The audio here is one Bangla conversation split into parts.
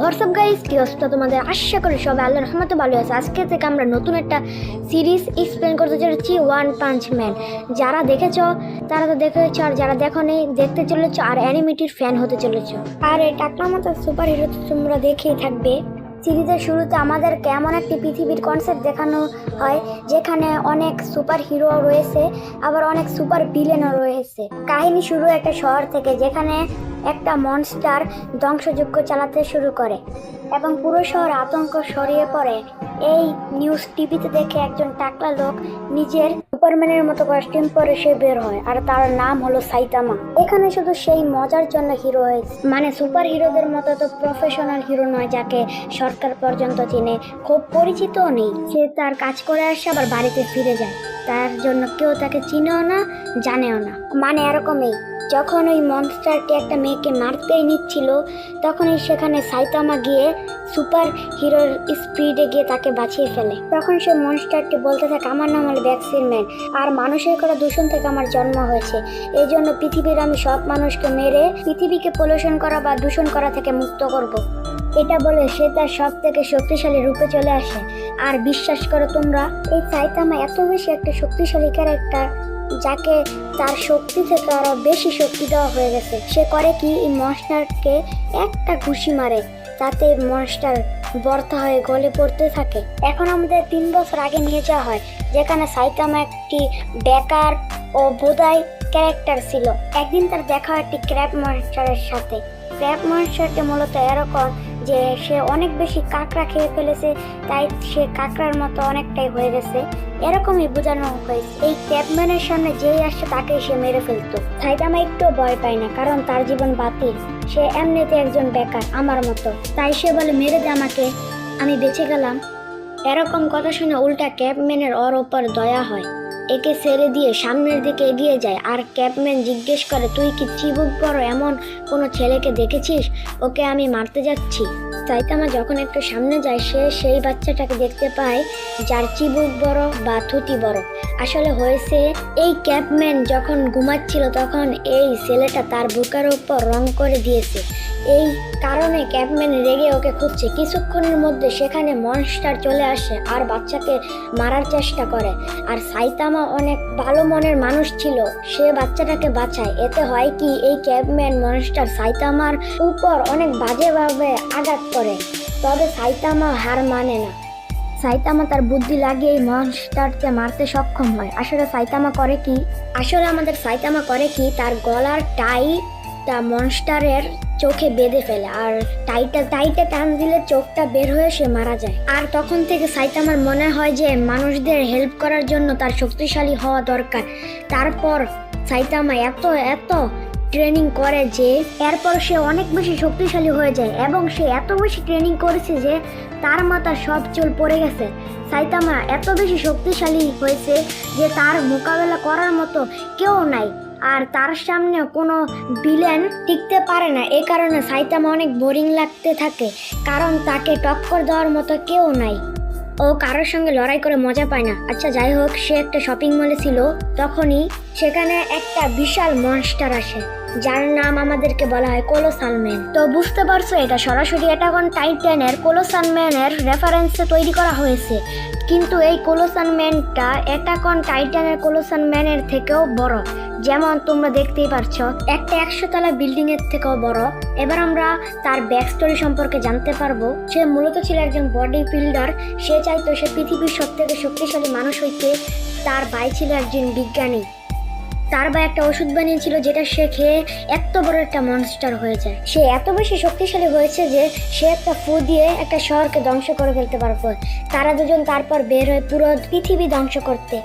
হোয়াটসঅ্যাপ গাইজ কি অবস্থা তোমাদের? আশা করি সবাই আল্লাহর রহমতে ভালো আছে। আজকে থেকে আমরা নতুন একটা সিরিজ এক্সপ্লেন করতে চলেছি ওয়ান পাঞ্চ ম্যান যারা দেখেছ, তারা তো দেখেছ, আর যারা দেখো নেই দেখতে চলেছো, আর অ্যানিমেটির ফ্যান হতে চলেছো। আর এই টাকলা মতো সুপার হিরো তো তোমরা দেখেই থাকবে। সিরিজের শুরুতে আমাদের কেমন একটি পৃথিবীর কনসেপ্ট দেখানো হয়, যেখানে অনেক সুপার হিরো রয়েছে, আবার অনেক সুপার ভিলেনও রয়েছে। কাহিনী শুরু একটা শহর থেকে, যেখানে একটা মনস্টার ধ্বংসযজ্ঞ চালাতে শুরু করে এবং পুরো শহর আতঙ্ক ছড়িয়ে পড়ে। এই নিউজ টিভিতে দেখে একজন টাকলা লোক নিজের সুপারম্যানের মতো কস্টিউম পরে সে বের হয় আর তার নাম হলো সাইতামা। এখানে শুধু সেই মজার জন্য হিরো হয়েছে মানে সুপার হিরোদের মতো তো প্রফেশনাল হিরো নয় যাকে সরকার পর্যন্ত চিনে, খুব পরিচিতও নেই। সে তার কাজ করে আসে, আবার বাড়িতে ফিরে যায়। তার জন্য কেউ তাকে চিনেও না, জানেও না। মানে এরকমই, যখন ওই মনস্টারটি একটা মেয়েকে মারতেই নিচ্ছিল। তখনই সেখানে সাইতামা গিয়ে সুপার হিরোর স্পিডে গিয়ে তাকে বাঁচিয়ে ফেলে। তখন সে মনস্টারটি বলতে থাকে, আমার নাম হলো ভ্যাকসিন ম্যান আর মানুষের করা দূষণ থেকে আমার জন্ম হয়েছে। এই জন্য পৃথিবীর আমি সব মানুষকে মেরে পৃথিবীকে পলিউশন করা বা দূষণ করা থেকে মুক্ত করব। এটা বলে সে তার সব থেকে শক্তিশালী রূপে চলে আসে। আর বিশ্বাস করো তোমরা, এই সাইতামা এত বেশি একটা শক্তিশালী ক্যারেক্টার যাকে তার শক্তি থেকে আরও বেশি শক্তি দেওয়া হয়ে গেছে। সে করে কি? এই মনস্টারকে একটা ঘুষি মারে, তাতে মনস্টার বর্তা হয়ে গলে পড়তে থাকে। এখন আমাদের তিন বছর আগে নিয়ে যাওয়া হয়, যেখানে সাইতামা একটি বেকার ও বোধাই ক্যারেক্টার ছিল। একদিন তার দেখা হয় একটি ক্র্যাপ মনস্টারের সাথে। ক্র্যাপ মনস্টারটি মূলত এরকম যে সে অনেক বেশি কাঁকড়া খেয়ে ফেলেছে, তাই সে কাঁকড়ার মতো অনেকটাই হয়ে গেছে। এরকমই বোঝানো হয়েছে। এই ক্যাপম্যানের সামনে যেই আসছে তাকে সে মেরে ফেলতো। সাইতামা একটু ভয় পায় না, কারণ তার জীবন বাতিল। সে এমনিতে একজন বেকার, আমার মতো। তাই সে বলে, মেরে দে আমাকে, আমি বেঁচে গেলাম। এরকম কথা শুনে উল্টা ক্যাপম্যানের ওর ওপর দয়া হয়। একে ছেড়ে দিয়ে সামনের দিকে এগিয়ে যায়। আর ক্যাপম্যান জিজ্ঞেস করে, তুই কি চিবুক বড় এমন কোনো ছেলেকে দেখেছিস? ওকে আমি মারতে যাচ্ছি। সাইতামা যখন একটু সামনে যায়, সে সেই বাচ্চাটাকে দেখতে পায় যার চিবুক বড় বা থুতি বড়। আসলে হয়েছে, এই ক্যাপম্যান যখন ঘুমাচ্ছিল তখন এই ছেলেটা তার বুকের উপর রং করে দিয়েছে। এই কারণে ক্যাপম্যান রেগে ওকে খুঁজছে। কিছুক্ষণের মধ্যে সেখানে মনস্টার চলে আসে আর বাচ্চাকে মারার চেষ্টা করে। আর সাইতামা অনেক ভালো মনের মানুষ ছিল, সে বাচ্চাটাকে বাঁচায়। এতে হয় কি, এই ক্যাপম্যান মনস্টার সাইতামার উপর অনেক বাজেভাবে আঘাত করে। তবে সাইতামা হার মানে না। সাইতামা তার বুদ্ধি লাগিয়ে এই মনস্টারকে মারতে সক্ষম হয়। আসলে সাইতামা করে কি? আসলে আমাদের সাইতামা করে কি? তার গলার টাই তা মনস্টারের চোখে বেঁধে ফেলে আর টাইটা, টাইটে টান দিলে চোখটা বের হয়ে সে মারা যায়। আর তখন থেকে সাইতামার মনে হয় যে মানুষদের হেল্প করার জন্য তার শক্তিশালী হওয়া দরকার। তারপর সাইতামা এত এত ট্রেনিং করে যে এরপর সে অনেক বেশি শক্তিশালী হয়ে যায় এবং সে এত বেশি ট্রেনিং করেছে যে তার মাথা সব চুল পড়ে গেছে। সাইতামা এত বেশি শক্তিশালী হয়েছে যে তার মোকাবেলা করার মতো কেউ নাই। আর তার সামনে কোনো ভিলেন টিকতে পারে না। এ কারণে সাইতামা অনেক বোরিং লাগতে থাকে, কারণ তাকে টক্কর দেওয়ার মতো কেউ নাই। ও কারোর সঙ্গে লড়াই করে মজা পায় না। আচ্ছা যাই হোক, সে একটা শপিং মলে ছিল, তখনই সেখানে একটা বিশাল মনস্টার আসে। যার নাম আমাদেরকে বলা হয় কোলোসাল ম্যান। তো বুঝতে পারছ, এটা সরাসরি অ্যাটাকন টাইটানের কোলোসাল ম্যানের রেফারেন্সে তৈরি করা হয়েছে। কিন্তু এই কোলোসান ম্যানটা অ্যাটাকন টাইটানের কোলোসান ম্যানের থেকেও বড়। যেমন তোমরা দেখতেই পারছ, একটা একশো তলা বিল্ডিং এর থেকেও বড়। এবার আমরা তার ব্যাক স্টোরি সম্পর্কে জানতে পারব। সে মূলত ছিল একজন বডি বিল্ডার সে চাইতো সে পৃথিবীর সব থেকে শক্তিশালী মানুষ হইতে তার ভাই ছিল একজন বিজ্ঞানী। তার বা একটা ওষুধ বানিয়েছিল যেটা সে খেয়ে এত বড় একটা মনস্টার হয়ে যায়। সে এত বেশি শক্তিশালী হয়েছে যে সে একটা ফু দিয়ে একটা শহরকে ধ্বংস করে ফেলতে পারবে তারা দুজন তারপর বের হয়ে পুরো পৃথিবী ধ্বংস করতে।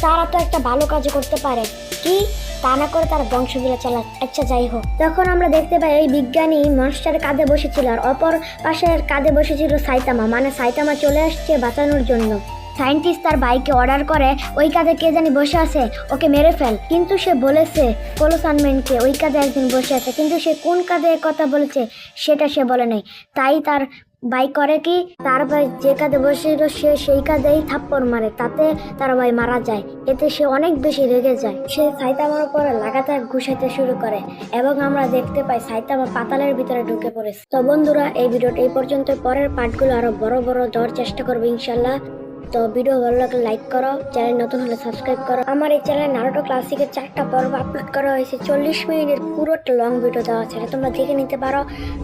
তারা তো একটা ভালো কাজ করতে পারে। কি? তা না করে তারা বংশগুলো চালাক আচ্ছা যাই হোক। তখন আমরা দেখতে পাই এই বিজ্ঞানী মনস্টারের কাঁধে বসেছিল আর অপর পাশের কাঁধে বসেছিল সাইতামা। মানে সাইতামা চলে আসছে বাঁচানোর জন্য। সায়েন্টিস্ট তার বাইকে অর্ডার করে, ওই কাঁধে কে জানি বসে আছে, ওকে মেরে ফেল। কিন্তু সে বলেছে কোলোসানম্যানকে ওই কাঁধে একদিন বসে আছে। কিন্তু সে কোন কাঁধে কথা বলেছে, সেটা সে বলে নাই। তাই তার ভাই করে কি, তার ভাই যে কাঁধে বসেছিল, সে সেই কাঁধেই থাপ্পড় মারে, তাতে তার ভাই মারা যায়। এতে সে অনেক বেশি রেগে যায়। সে সাইতামার উপরে লাগাতার ঘুষাইতে শুরু করে, এবং আমরা দেখতে পাই সাইতামা পাতালের ভিতরে ঢুকে পড়েছে। তো বন্ধুরা, এই ভিডিওটা এই পর্যন্ত। পরের পার্টগুলো আরও বড় বড় দেওয়ার চেষ্টা করব, ইনশাল্লাহ। তো ভিডিও ভালো লাগলে লাইক করো চ্যানেল নতুন হলে সাবস্ক্রাইব করো। আমার এই চ্যানেলে নারোটো ক্লাসিকের চারটা পর্ব আপলোড করা হয়েছে। চল্লিশ মিনিটের পুরোটা লং ভিডিও দেওয়া আছে তোমরা দেখে নিতে পারো।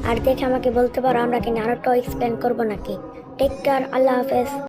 আর দেখে আমাকে বলতে পারো আমরা কি নারোটো এক্সপ্লেন করব নাকি। টেক কেয়ার আল্লাহ হাফেজ।